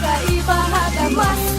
kakaiba halaman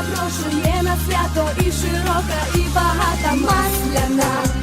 запрошує на свято і широка, і багата масляна.